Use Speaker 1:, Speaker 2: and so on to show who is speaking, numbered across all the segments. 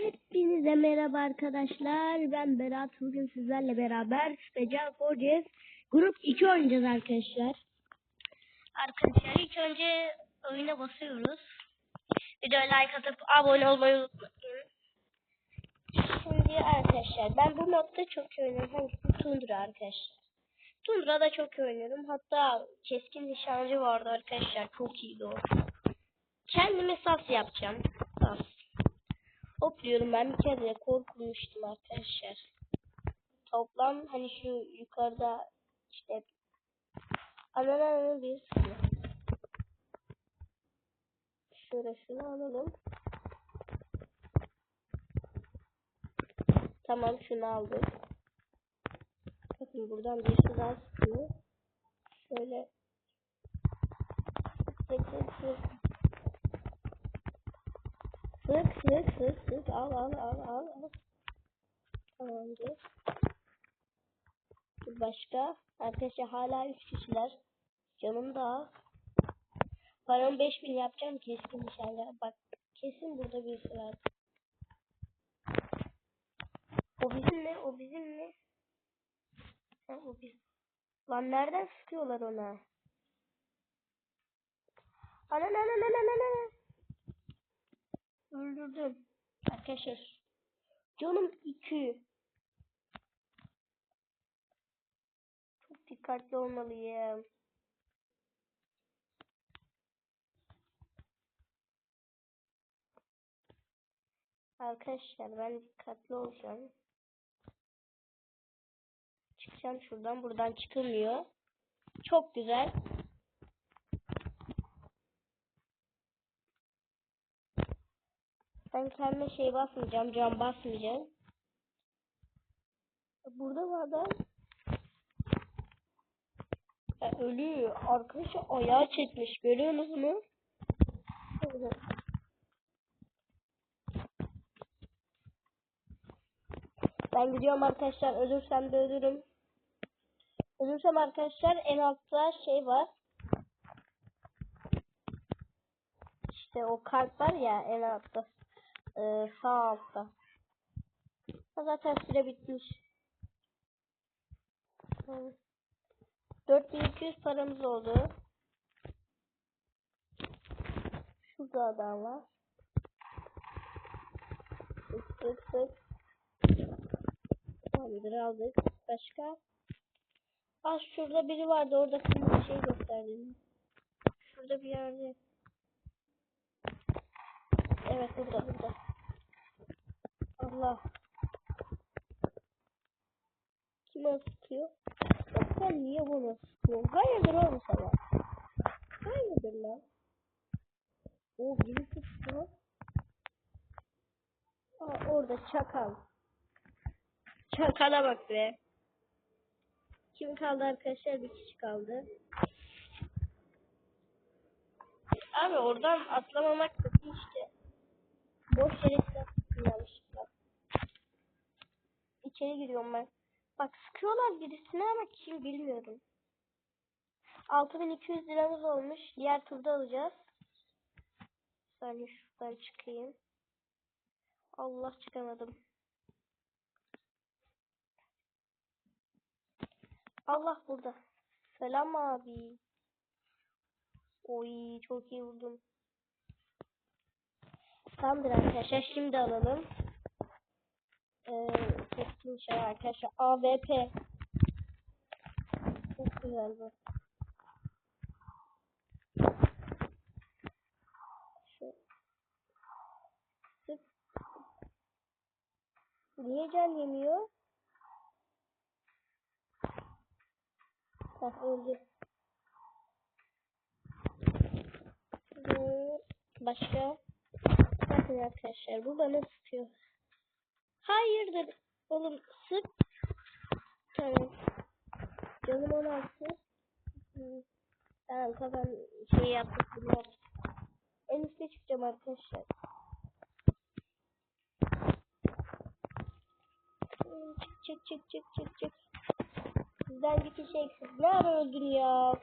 Speaker 1: Hepinize merhaba arkadaşlar. Ben Berat. Bugün sizlerle beraber Special Forces Grup 2 oynayacağız arkadaşlar. Arkadaşlar ilk önce oyuna basıyoruz. Videoya like atıp abone olmayı unutmayın. Şimdi arkadaşlar ben bu modda çok iyi oynuyorum. Hangisi? Tundra arkadaşlar. Tundra'da çok iyi oynuyorum. Hatta keskin nişancı vardı arkadaşlar. Çok iyiydi o. Kendime sas yapacağım. Sas. Hopluyorum ben bir kere rekor kurmuştum arkadaşlar. Toplam hani şu yukarıda işte anananın bir sınır. Şöyle şunu alalım. Tamam şunu aldık. Bakın buradan bir su daha sıkıyor. Şöyle sık sık sık sık al al al al al. Tamamdır. Başka? Arkadaşlar hala 3 kişiler. Canım da az. Paramı 5000 yapacağım keskin inşallah. Bak kesin burada birisi var. O bizim mi? O bizim mi? Ha, o bizim. Lan nereden sıkıyorlar ona? Ana ana ana ana ana. Öldürdüm. Arkadaşlar. Canım 2. Çok dikkatli olmalıyım. Arkadaşlar ben dikkatli olacağım. Çıkacağım şuradan. Buradan çıkılmıyor. Çok güzel. Ben kendime şey basmayacağım. Cam basmayacağım. Burada adam? Ya ölüyor. Arkadaşı ayağı çekmiş. Görüyorsunuz mu? Evet. Ben gidiyorum arkadaşlar. Ölürsem de ölürüm. Ölürsem arkadaşlar en altta şey var. İşte o kalp var ya en altta. Ee, sağ altta. Zaten süre bitmiş. Evet. 4200 paramız oldu. Şurada adam var. Sık sık sık. Tamamdır aldık. Başka? Az şurada biri vardı. Orada kırmızı şey gösterdim. Şurada bir yerde. Evet burada burada. Allah. Kim o sıkıyor? Ya sen niye bunu sıkıyorsun? Hayırdır oğlum sana? Hayırdır lan? O birisi sıkıyor. Aa, orada çakal. Çakala bak be. Kim kaldı arkadaşlar? Bir kişi kaldı. Abi oradan atlamamak kötü işte. Boş yere silah sıktım İçeri giriyorum ben. Bak sıkıyorlar birisine ama kim bilmiyorum. 6200 liramız olmuş. Diğer turda alacağız. Saniye şuradan çıkayım. Allah çıkamadım. Allah burada. Selam abi. Oy çok iyi vurdum. Tamamdır arkadaşlar şimdi alalım. Ee, keskin şey arkadaşlar. AWP. Çok güzel bu. Niye can yemiyor? Bak öldü. Başka? Bakın arkadaşlar bu bana sıkıyor. Hayırdır oğlum sık. Tamam. Canım 16. Hı. Tamam kafam şey yaptık bunu. En üstte çıkacağım arkadaşlar. Çık çık çık çık çık çık. Sizden bir kişi eksik. Ne ara öldün ya?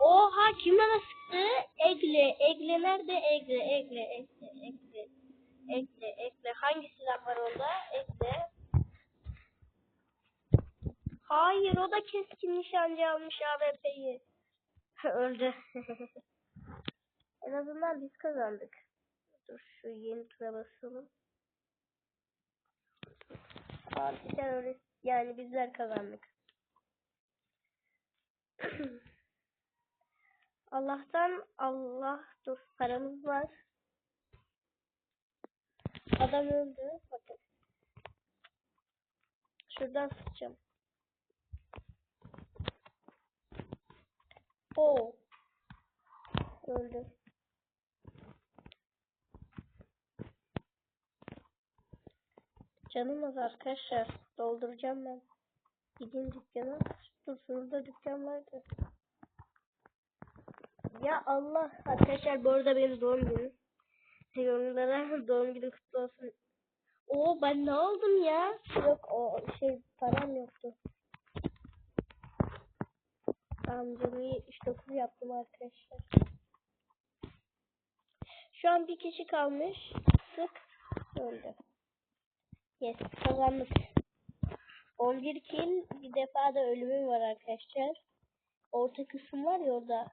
Speaker 1: Oha kim bana sıktı? Egle. Egle nerede? Egle. Egle. Egle. Ekle, ekle. Hangi silah var onda? Ekle. Hayır, o da keskin nişancı almış AWP'yi. Öldü. en azından biz kazandık. Dur şu yeni tura basalım. Anti terörist yani bizler kazandık. Allah'tan Allah dur paramız var. Adam öldü. Bakın. Şuradan sıkacağım. Oo. Öldü. Canım az arkadaşlar. Dolduracağım ben. Gideyim dükkana. Dur şurada dükkan vardı. Ya Allah. Arkadaşlar bu arada benim doğum günüm. Yorumlara doğum günü kutlu olsun. Oo ben ne aldım ya? Yok o şey param yoktu. Amcamı 79 yaptım arkadaşlar. Şu an bir kişi kalmış. Sık. Öldü. Yes kazandık. 11 kill bir defa da ölümüm var arkadaşlar. Orta kısım var ya orada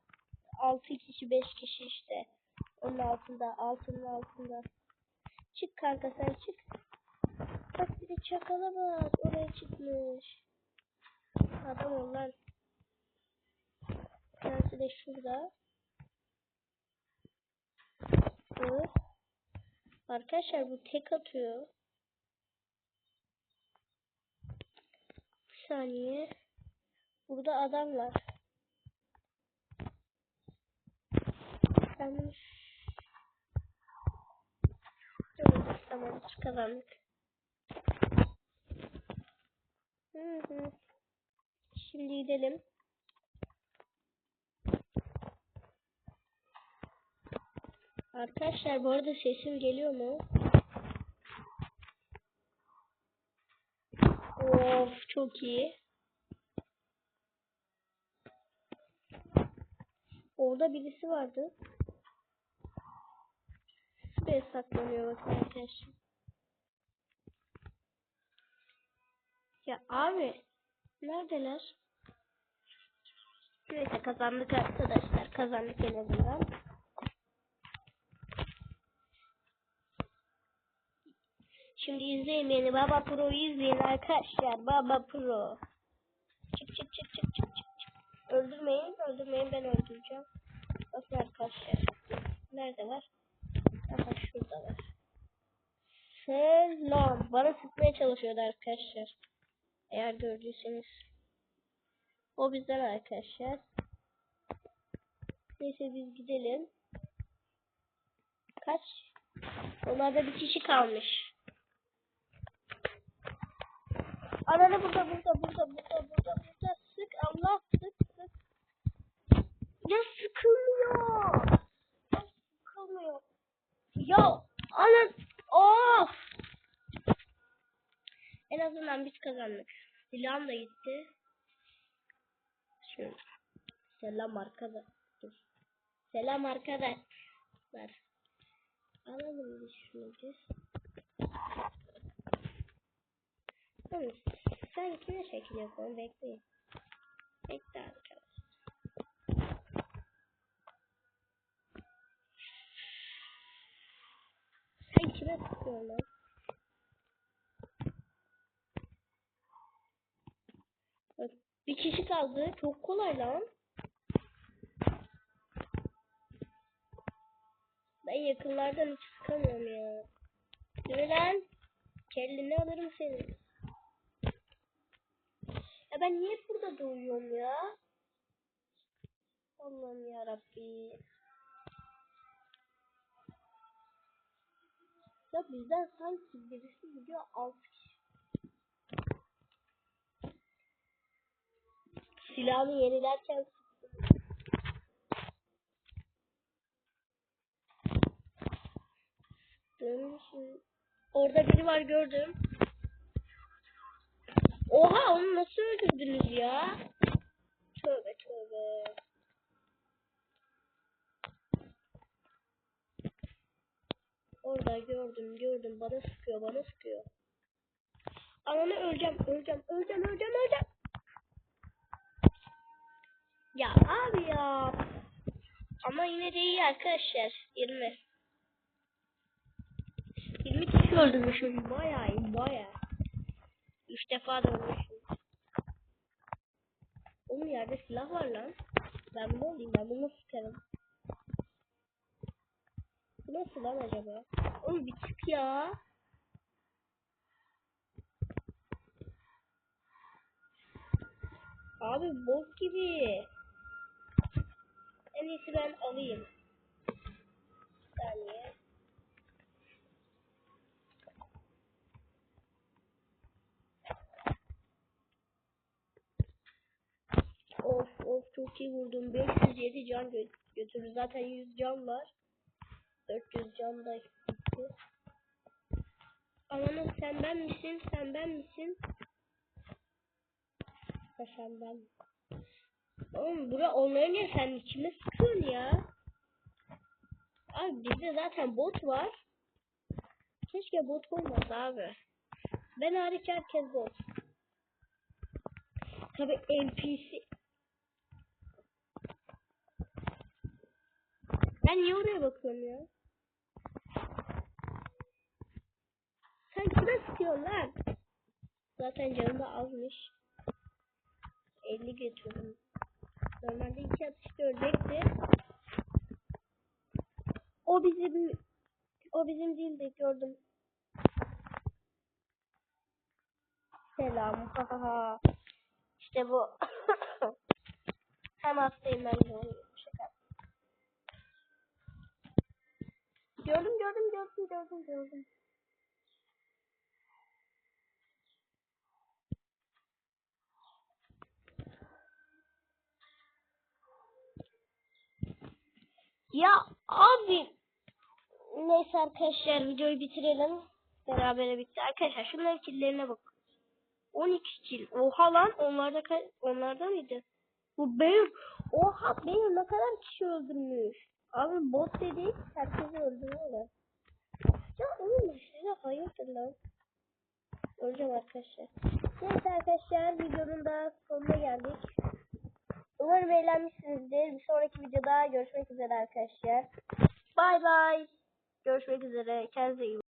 Speaker 1: 6 kişi 5 kişi işte. Onun altında altının altında. Çık kanka sen çık. Bak bir de çakala bak oraya çıkmış. Adam onlar. Tanesi de şurada. Dur. Arkadaşlar bu tek atıyor. Bir saniye. Burada adam var. Ben tamam kazandık. Hı hı. Şimdi gidelim. Arkadaşlar bu arada sesim geliyor mu? Of çok iyi. Orada birisi vardı. Şuraya saklanıyor bakın arkadaşlar. Ya abi neredeler? Neyse kazandık arkadaşlar. Kazandık en azından. Şimdi izleyin beni. Baba Pro'yu izleyin arkadaşlar. Baba Pro. Çık çık çık çık çık. çık. Öldürmeyin. Öldürmeyin ben öldüreceğim. Bakın arkadaşlar. Nerede var? Selam. Bana sıkmaya çalışıyordu arkadaşlar. Eğer gördüyseniz. O bizden arkadaşlar. Neyse biz gidelim. Kaç? Onlarda bir kişi kalmış. Ananı burada burada burada burada burada burada sık Allah sık sık. Ya sıkılmıyor. Ya sıkılmıyor. Ya anan of. En azından biz kazandık. Silahım da gitti. Şöyle. Selam arkadaşlar. Dur. Selam arkadaşlar. Alalım biz şunu biz. Sen kime şekil yapalım bekleyin. Bekle arkadaşlar. Sen kime lan? Bak, Bir kişi kaldı. Çok kolay lan. Ben yakınlardan hiç sıkamıyorum ya. Yürü lan. Kellini alırım seni. Ya ben niye burada doğuyorum ya? Allah'ım ya Rabbi. Ya bizden sanki birisi gidiyor alt kişi. Silahını yenilerken. Dönmüşüm. Orada biri var gördüm. Oha onu nasıl öldürdünüz ya? Tövbe tövbe. Orada gördüm gördüm bana sıkıyor bana sıkıyor. Ananı öleceğim öleceğim öleceğim öleceğim öleceğim. Ya abi ya. Ama yine de iyi arkadaşlar. 20. 20 kişi öldürmüşüm. Bayağı iyi bayağı. 3 defa da ölmüşüm. Oğlum yerde silah var lan. Ben bunu alayım ben bunu sıkarım. Bu nasıl lan acaba? Oğlum bir çık ya. Abi bok gibi. En iyisi ben alayım. Bir saniye. Of of çok iyi vurdum. 507 can gö götürdü. Zaten 100 can var. 400 can da gitti. Ananı sen ben misin? Sen ben misin? Ha sen ben. Oğlum bura oynayınca sen içime sıkıyorsun ya. Abi bizde zaten bot var. Keşke bot olmaz abi. Ben hariç herkes bot. Tabi NPC. Ben niye oraya bakıyorum ya? Sen kime sıkıyorsun lan? Zaten canım da azmış. 50 götürdüm. Normalde iki atışta ölecekti. O bizim o bizim değildi gördüm. Selam. Hahaha. işte bu. Hem hastayım ben de şaka. Gördüm gördüm gördüm gördüm gördüm. Ya abi neyse arkadaşlar videoyu bitirelim. Berabere bitti. Arkadaşlar şunların killerine bak. 12 kill. Oha lan onlarda onlarda mıydı? Bu benim. Oha benim ne kadar kişi öldürmüş. Abi bot dedik herkesi öldürüyorlar. Ya oğlum size hayırdır lan. Öleceğim arkadaşlar. Neyse arkadaşlar videonun da sonuna geldik. Umarım eğlenmişsinizdir. Bir sonraki videoda görüşmek üzere arkadaşlar. Bay bay. Görüşmek üzere. Kendinize iyi.